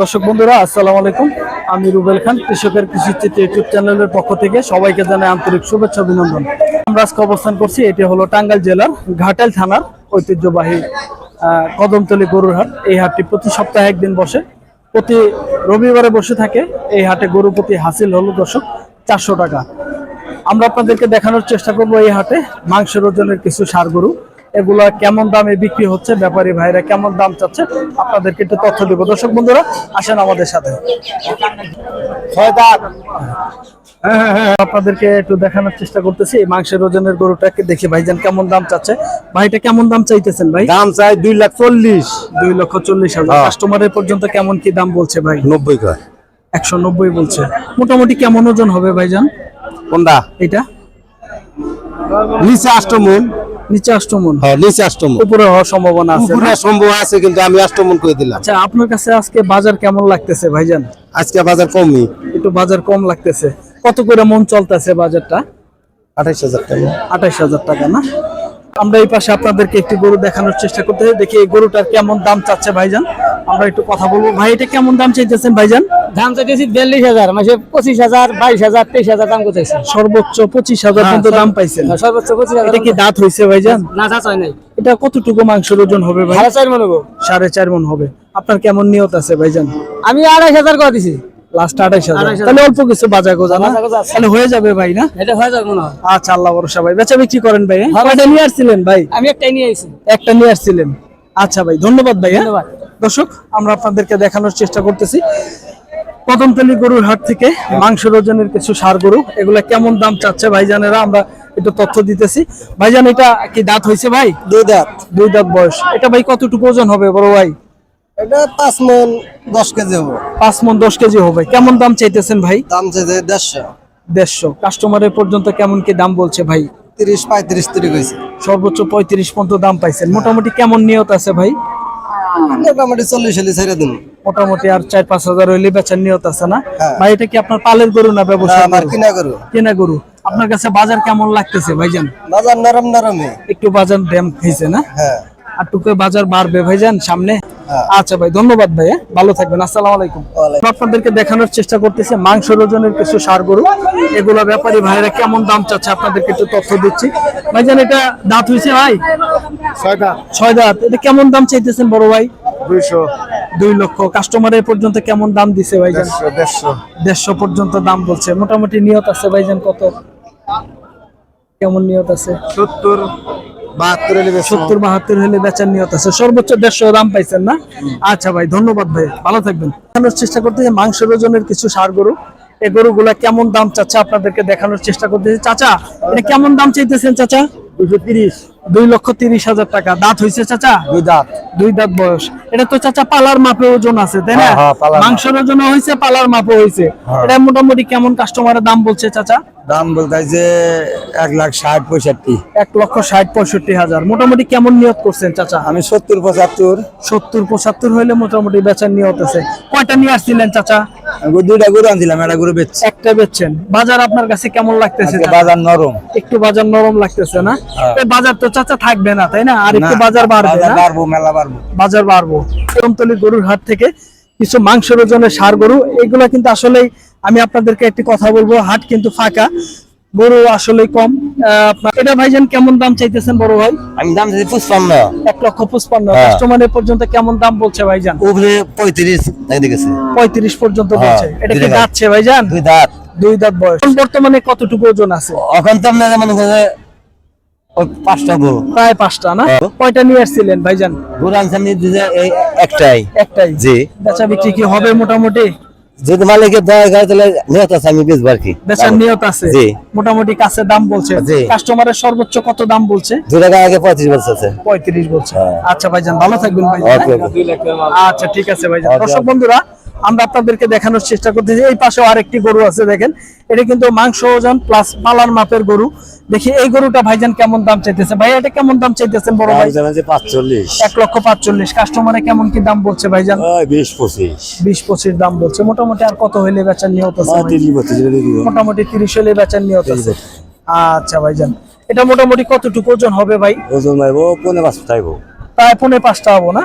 দর্শক বন্ধুরা, আসসালামু আলাইকুম। আমি রুবেল খান, কৃষকের কৃষি চিত্র ইউটিউব চ্যানেলের পক্ষ থেকে সবাইকে জানাই আন্তরিক শুভেচ্ছা, অভিনন্দন। আমরা আজকে অবস্থান করছি, এটি হলো টাঙ্গাইল জেলার ঘাটাইল থানার ঐতিহ্যবাহী কদমতলী গরুর হাট। এই হাটটি প্রতি সপ্তাহে একদিন বসে। প্রতি রবিবারে বসে থাকে। এই হাটে গরু প্রতি হাসিল হলো দর্শক চারশো টাকা। আমরা আপনাদেরকে দেখানোর চেষ্টা করব এই হাটে মাংসের ওজনের কিছু সার গরু। এগুলা কেমন দামে বিক্রি হচ্ছে? ব্যাপারী ভাইরা কেমন দাম চাচ্ছে? আপনাদেরকে একটু তথ্য দেবো। দর্শক বন্ধুরা আসেন আমাদের সাথে। হ্যাঁ, হ্যাঁ, হ্যাঁ, আপনাদেরকে একটু দেখানোর চেষ্টা করতেছি। এই মাংসের ওজনের গরুটাকে দেখি ভাইজান কেমন দাম চাচ্ছে? ভাইটা কেমন দাম চাইতেছেন ভাই? দাম চাই দুই লাখ চল্লিশ। দুই লক্ষ চল্লিশ হাজার। কাস্টমারের পর্যন্ত কেমন কি দাম বলছে ভাই? নব্বই একশো নব্বই বলছে। মোটামুটি কেমন ওজন হবে ভাইজান? কোনটা? এটা? নিচে অষ্টমন নিচে অষ্টমন। হ্যাঁ নিচে অষ্টমন। উপরে হওয়ার সম্ভাবনা আছে উপরে সম্ভব আছে কিন্তু আমি অষ্টমন করে দিলাম। আচ্ছা আপনার কাছে আজকে বাজার কেমন লাগতেছে ভাইজান? আজকে বাজার কমই। একটু বাজার কম লাগতেছে। কত করে মন চলতেছে বাজারটা? আঠাইশ হাজার টাকা। আঠাইশ হাজার টাকা না? আমরা এই পাশে আপনাদেরকে একটি গরু দেখানোর চেষ্টা করতেছি দেখি এই গরুটার কেমন দাম চাচ্ছে ভাইজান। আমরা একটু কথা বলব। ভাই এটা কেমন দাম চাইতেছেন ভাইজান? দাম চাইতেছি বিয়াল্লিশ হাজার মাসে পঁচিশ হাজার বাইশ হাজার তেইশ হাজার দাম কোথায় সর্বোচ্চ পঁচিশ হাজার পর্যন্ত দাম পাইছেন। সর্বোচ্চ পঁচিশ হাজার এটা কি দাঁত হয়েছে ভাইজান? না চা চাই নাই। এটা কতটুকু মাংসের ওজন হবে ভাই? সাড়ে চার মনে গো। সাড়ে চার মন হবে। আপনার কেমন নিয়ত আছে ভাইজান? আমি আড়াইশ হাজার করে দিছি। লাস্ট আঠাইশ হাজার। আড়াইশ হাজার। তাহলে অল্প কিছু বাজার গোজা না। তাহলে হয়ে যাবে ভাই না? এটা হয়ে যাবে হয়। আচ্ছা আল্লাহ ভরসা ভাই। বেচা বিক্রি করেন ভাই হ্যাঁ? হ্যাঁ, কয়টা নিয়ে আসছিলেন ভাই? আমি একটাই নিয়ে আইছি একটা নিয়ে আসছিলেন। আচ্ছা ভাই ধন্যবাদ ভাই হ্যাঁ? ধন্যবাদ। দর্শক আমরা আপনাদেরকে দেখানোর চেষ্টা করতেছি। কদমতলি গরুর হাট থেকে মাংসের ওজনের কিছু সার গরু এগুলা কেমন দাম চাচ্ছে ভাইজানেরা? আমরা একটু তথ্য দিতেছি। ভাইজান এটা কি দাঁত হয়েছে ভাই? দুই দাঁত। দুই দাঁত বয়স। এটা ভাই কতটুকু ওজন হবে বড় ভাই? এটা পাঁচ মন দশ কেজি হব। পাঁচ মন দশ কেজি হবে। কেমন দাম চাইতেছেন ভাই? দাম চাইছে দেড়শো। দেড়শো। কাস্টমারের পর্যন্ত কেমন কি দাম বলছে ভাই? তিরিশ পঁয়ত্রিশ তিরিশ হয়েছে সর্বোচ্চ পঁয়ত্রিশ পর্যন্ত দাম পাইছেন। মোটামুটি কেমন নিয়ত আছে ভাই? মোটামুটি চল্লিশ হলে ছেড়ে দিন। মোটামুটি আর চার পাঁচ হাজার হইলে বেচার নিয়ত আছে না? হ্যাঁ। ভাই এটা কি আপনার পালের গরু না ব্যবসা আমার কিনা করু কেনা গরু। আপনার কাছে বাজার কেমন লাগতেছে ভাইজান? বাজার নরম নরমে। একটু বাজার ড্যাম খাইছে না? হ্যাঁ। আর টুকে বাজার বাড়বে ভাইজান সামনে। আচ্ছা ভাই ধন্যবাদ ভাই হ্যাঁ? ভালো থাকবেন আসসালাম আলাইকুম। আপনাদেরকে দেখানোর চেষ্টা করতেছে মাংস ওজনের কিছু সার গরু। এগুলো ব্যাপারী ভাইরা কেমন দাম চাচ্ছে আপনাদেরকে একটু তথ্য দিচ্ছি। ভাইজান এটা দাঁত হয়েছে ভাই? ছয়টা ছয় দাঁত। এটা কেমন দাম চাইতেছেন বড় ভাই? দুইশো। দুই লক্ষ। কাস্টমারের পর্যন্ত কেমন দাম দিছে ভাইজান? দেড়শো। দেড়শো পর্যন্ত দাম বলছে। মোটামুটি নিয়ত আছে ভাইজান কত? কেমন নিয়ত আছে? সত্তর। বাহাত্তর সত্তর, বাহাত্তর হলে বেচার নিয়ত আছে। সর্বোচ্চ দেড়শো দাম পাইছেন না? আচ্ছা ভাই, ধন্যবাদ ভাই। ভালো থাকবেন। দেখানোর চেষ্টা করতেছি মাংসের ওজনের কিছু সার গরু। এই গরুগুলা কেমন দাম চাচ্ছে আপনাদেরকে দেখানোর চেষ্টা করতেছি চাচা, এটা কেমন দাম চাইতেছেন চাচা? দুই লক্ষ তিরিশ হাজার টাকা। দাঁত হয়েছে চাচা? দুই দাঁত। দুই দাঁত বয়স। এটা তো চাচা পালার মাপে ওজন আছে তাই না? হ্যাঁ, হ্যাঁ, পালার মাপ। মাংসের ওজন হয়েছে পালার মাপে হয়েছে হ্যাঁ। এটা মোটামুটি কেমন কাস্টমারের দাম বলছে চাচা? দাম বলতে যে এক লাখ ষাট পঁয়ষট্টি। এক লক্ষ ষাট পঁয়ষট্টি হাজার। মোটামুটি কেমন নিয়ত করছেন চাচা? আমি সত্তর পঁচাত্তর। সত্তর পঁচাত্তর হইলে মোটামুটি বেচার নিয়ত আছে। কয়টা নিয়ে আসছিলেন চাচা? দুইটা গরু আনছিলাম একটা গরু বেচছি। একটা বেচছেন। বাজার আপনার কাছে কেমন লাগতেছে? বাজার নরম। একটু বাজার নরম লাগতেছে না? হ্যাঁ। বাজার তো চাচা থাকবে না তাই না? আর একটু বাজার বাড়বে বাড়বো মেলা বাড়বো। বাজার বাড়বো। গরুর হাট থেকে কিছু মাংসের ওজনের সার গরু এগুলা কিন্তু আসলেই আমি আপনাদেরকে একটি কথা বলব হাট কিন্তু ফাঁকা। গরু আসলে কম। এটা ভাইজান কেমন দাম চাইতেছেন বড় ভাই? আমি দাম চাইছি পুষ্পান্ন এক লক্ষ পঁচপান্ন। হ্যাঁ। কাস্টমারের পর্যন্ত কেমন দাম বলছে ভাইজান? উপরে পঁয়ত্রিশ দেখেছে পঁয়ত্রিশ পর্যন্ত হ্যাঁ, বলছে। এটা কি দুই দাঁত। যাচ্ছে ভাইজান? দুই দাঁত। দুই দাঁত বয়স। বর্তমানে কতটুকু ওজন আছে? এখন তো আপনার মনে করে পাঁচটা গরু। প্রায় পাঁচটা না? হ্যাঁ। কয়টা নিয়ে আসছিলেন ভাইজান? গরু আনছি আমি একটাই। একটাই। জি। বেচা বিক্রি কি হবে মোটামুটি? যদি মালিকের দয়া করে তাহলে নিহত আছে আমি বেচবো আর কি। বেচার নিয়ত আছে? জি। মোটামুটি কাছে দাম বলছে। কাস্টমারের সর্বোচ্চ কত দাম বলছে? দু টাকা আগে পঁয়ত্রিশ বছর আছে। পঁয়ত্রিশ বলছে। হ্যাঁ। আচ্ছা ভাইজান ভালো থাকবেন ভাই। আচ্ছা ঠিক আছে ভাইজান। দর্শক বন্ধুরা আমরা আপনাদেরকে দেখানোর চেষ্টা করতেছি এই পাশেও আরেকটি গরু আছে দেখেন। এটা কিন্তু মাংস ওজন প্লাস পালার মাপের গরু। দেখি এই গরুটা ভাইজান কেমন দাম চাইতেছে? ভাই এটা কেমন দাম চাইতেছেন বড় ভাই? পাঁচচল্লিশ। এক লক্ষ পাঁচচল্লিশ। কাস্টমারে কেমন কি দাম বলছে ভাইজান? বিশ পঁচিশ। বিশ পঁচিশ দাম বলছে। মোটামুটি আর কত হইলে বেচার নিয়ত আছে ভাই? মোটামুটি তিরিশ হইলে বেচার নিয়ত আছে। আচ্ছা ভাইজান এটা মোটামুটি কতটুকু ওজন হবে ভাই? ওজন ভাইবো পনেরো পাঁচ চাইব প্রায় পৌনে পাঁচটা হব না?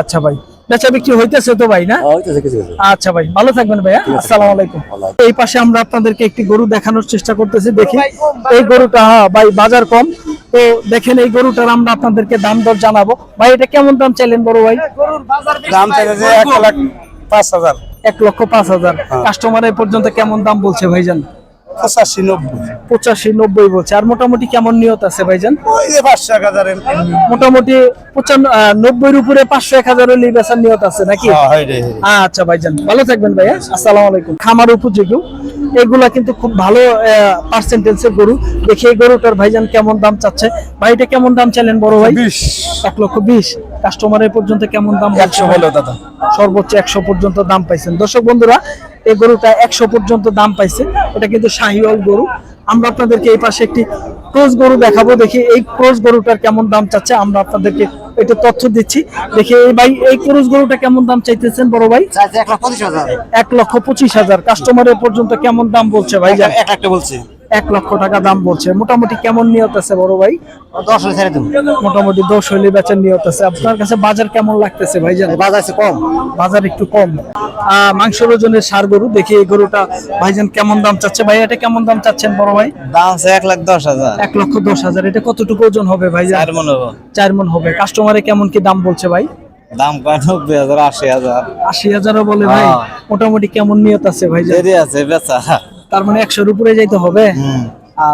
আচ্ছা ভাই বেচা বিক্রি হইতেছে তো ভাই না? হইতেছে কিছু কিছু। আচ্ছা ভাই ভালো থাকবেন ভাইয়া আসসালামু আলাইকুম। এই পাশে আমরা আপনাদেরকে একটি গরু দেখানোর চেষ্টা করতেছি দেখি। এই গরুটা হ্যাঁ ভাই বাজার কম। তো দেখেন এই গরুটার আমরা আপনাদেরকে দাম দর জানাব। ভাই এটা কেমন দাম চাইলেন বড় ভাই? দাম চাইছে এক লাখ পাঁচ হাজার। এক লক্ষ পাঁচ হাজার। কাস্টমার এই পর্যন্ত কেমন দাম বলছে ভাইজান? পঁচাশি নব্বই। পঁচাশি নব্বই বলছে। আর মোটামুটি কেমন নিয়ত আছে ভাইজান? ওই যে পাঁচশো এক হাজারের মোটামুটি পঁচান্ন নব্বই উপরে পাঁচশো এক হাজার হলে নিয়ত আছে নাকি? আচ্ছা ভাইজান ভালো থাকবেন ভাইয়া। আসসালামু আলাইকুম। খামার উপযোগী। এগুলা কিন্তু খুব ভালো পার্সেন্টেন্সের গরু। দেখি এই গরুটার ভাইজান কেমন দাম চাচ্ছে। ভাইটা কেমন দাম চাইলেন বড় ভাই? বিশ। এক লক্ষ বিশ। কাস্টমারের পর্যন্ত কেমন দাম একশো দাদা। সর্বোচ্চ একশো পর্যন্ত দাম পাইছেন। দর্শক বন্ধুরা এই গরুটা একশো পর্যন্ত দাম পাইছে। এটা কিন্তু শাহিওয়াল গরু। আমরা আপনাদেরকে এই পাশে একটি ক্রোজ গরু দেখাবো। দেখি এই ক্রোজ গরুটার কেমন দাম চাচ্ছে। আমরা আপনাদেরকে এটা তথ্য দিচ্ছি। দেখি এই ভাই এই ক্রোজ গরুটা কেমন দাম চাইতেছেন বড় ভাই? এক লক্ষ পঁচিশ হাজার। কাস্টমারের পর্যন্ত কেমন দাম বলছে ভাই এক একটা বলছি। এক লক্ষ টাকা দাম বলছে। মোটামুটি কেমন নিয়ত আছে বড় ভাই? দশ হলে ছেড়ে মোটামুটি দশ হইলে বেচার নিয়ত আছে। আপনার কাছে বাজার কেমন লাগতেছে ভাই জান বাজার কম। বাজার একটু কম। আহ, মাংসের ওজনের সার গরু দেখি এই গরুটা ভাইজান কেমন দাম চাচ্ছে? ভাই এটা কেমন দাম চাচ্ছেন বড় ভাই? দাম আছে এক লাখ দশ হাজার। এক লক্ষ দশ হাজার। এটা কতটুকু ওজন হবে ভাই চার মনে হবে। চার মন হবে। কাস্টমারে কেমন কি দাম বলছে ভাই? দাম কয়? নব্বই হাজার আশি হাজার। আশি হাজারও বলে ভাই। হ্যাঁ। মোটামুটি কেমন নিয়ত আছে দেরি আছে বেচা। তার মানে একশোর উপরে যাইতে হবে?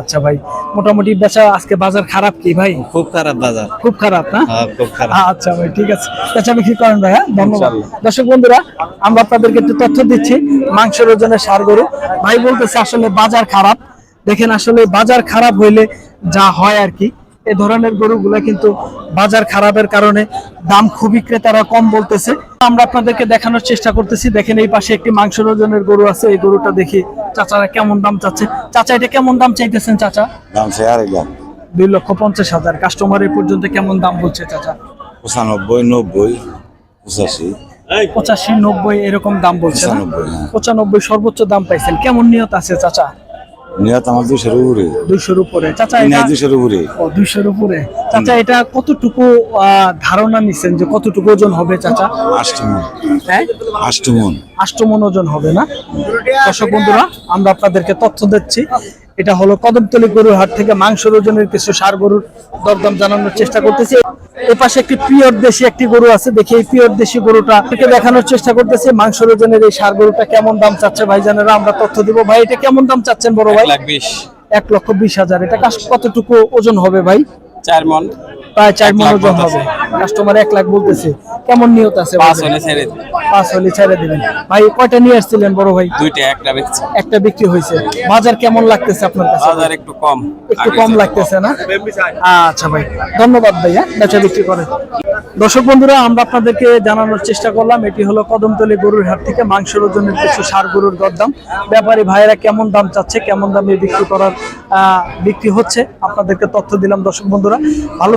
আচ্ছা ভাই মোটামুটি বেচা আজকে বাজার খারাপ কি ভাই? খুব খারাপ বাজার। খুব খারাপ না? হ্যাঁ খুব খারাপ। আচ্ছা ভাই ঠিক আছে। বেশ আমি কি করেন ভাই হ্যাঁ? ধন্যবাদ। দর্শক বন্ধুরা আমরা আপনাদেরকে একটু তথ্য দিচ্ছি মাংসের ওজনে সার গরু। ভাই বলতেছে আসলে বাজার খারাপ। দেখেন আসলে বাজার খারাপ হইলে যা হয় আর কি। এ ধরনের গরুগুলা কিন্তু বাজার খারাপের কারণে দাম খুবই ক্রেতারা কম বলতেছে। আমরা আপনাদেরকে দেখানোর চেষ্টা করতেছি দেখেন এই পাশে একটি মাংসের ওজনের গরু আছে এই গরুটা দেখি চাচারা কেমন দাম চাচ্ছে। চাচা এটা কেমন দাম চাইতেছেন চাচা? দাম লাখ। দুই লক্ষ পঞ্চাশ হাজার। কাস্টমার কাস্টমারের পর্যন্ত কেমন দাম বলছে চাচা? পঁচানব্বই নব্বই পঁচাশি। পঁচাশি নব্বই এরকম দাম বলছে হ্যাঁ। পঁচানব্বই সর্বোচ্চ দাম পাইছেন। কেমন নিয়ত আছে চাচা? নিহত আমার দুশোর উপরে। দুইশোর উপরে। চাচা দুশোর উপরে। দুশোর উপরে। চাচা এটা কতটুকু আহ, ধারণা নিচ্ছেন যে কতটুকু ওজন হবে চাচা? আষ্টমন। হ্যাঁ? আষ্টমন। আষ্টমন ওজন হবে না? দর্শক বন্ধুরা আমরা আপনাদেরকে তথ্য দিচ্ছি। এটা হলো কদমতলি গরুর হাট থেকে মাংসের ওজনের কিছু সার গরুর দরদাম জানানোর চেষ্টা করতেছি। এ পাশে একটি পিওর দেশি একটি গরু আছে দেখি এই পিওর দেশি গরুটা। দেখানোর চেষ্টা করতেছি মাংসের ওজনের এই সার গরুটা কেমন দাম চাচ্ছে ভাই ভাইজানেরা আমরা তথ্য দিব। ভাই এটা কেমন দাম চাচ্ছেন বড় ভাই? এক লক্ষ বিশ হাজার। এটা কতটুকু ওজন হবে ভাই? চার মন। প্রায় চার মন ওজন হবে। কাস্টমার এক লাখ বলতেছে। কেমন নিয়ত আছে পাঁচ হলে ছেড়ে পাঁচ হলে ছেড়ে দিবেন। ভাই কয়টা নিয়ে আসছিলেন বড় ভাই? দুইটা একটা বেচছি। একটা বিক্রি হয়েছে। বাজার কেমন লাগতেছে আপনার কাছে? বাজার একটু কম। একটু কম লাগতেছে না? আচ্ছা ভাই ধন্যবাদ ভাইয়া। বেচা বিক্রি করেন দর্শক বন্ধুরা আমরা আপনাদেরকে জানানোর চেষ্টা করলাম এটি হলো কদমতলী গরুর হাট থেকে মাংসের ওজনের কিছু সার গরুর দরদাম ব্যাপারী ভাইয়েরা কেমন দাম চাচ্ছে কেমন দামে বিক্রি করার আহ, বিক্রি হচ্ছে আপনাদেরকে তথ্য দিলাম দর্শক বন্ধুরা। ভালো